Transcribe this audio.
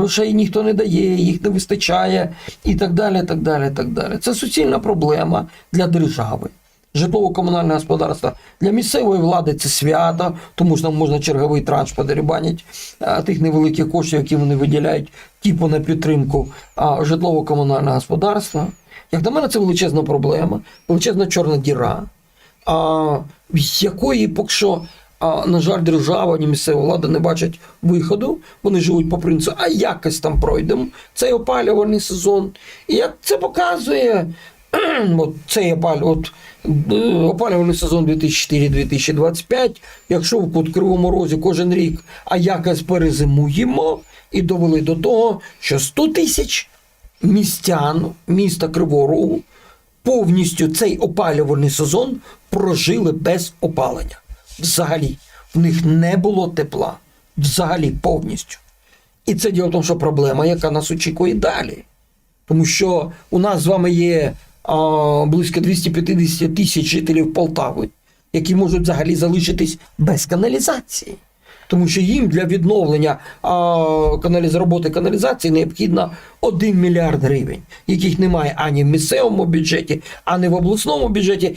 Грошей ніхто не дає, їх не вистачає і так далі. так далі, так далі. Це суцільна проблема для держави. Житлово-комунальне господарство для місцевої влади це свято, тому що там можна черговий транш подерибанити тих невеликих коштів, які вони виділяють, типу на підтримку житлово-комунального господарства. Як на мене, це величезна проблема, величезна чорна діра, а, якої поки що, а, на жаль, держава, ні місцева влада не бачать виходу. Вони живуть по принципу, а якось там пройдемо. Цей опалювальний сезон. І як це показує от цей опаль, от, опалювальний сезон 2004-2025, якщо в Кривому Розі кожен рік, а якось перезимуємо, і довели до того, що 100 тисяч містян міста Кривого повністю цей опалювальний сезон прожили без опалення. Взагалі, в них не було тепла. Взагалі повністю. І це діло в тому, що проблема, яка нас очікує далі. Тому що у нас з вами є а, близько 250 тисяч жителів Полтави, які можуть взагалі залишитись без каналізації. Тому що їм для відновлення а, каналіз, роботи каналізації необхідно 1 мільярд гривень, яких немає ані в місцевому бюджеті, ані в обласному бюджеті.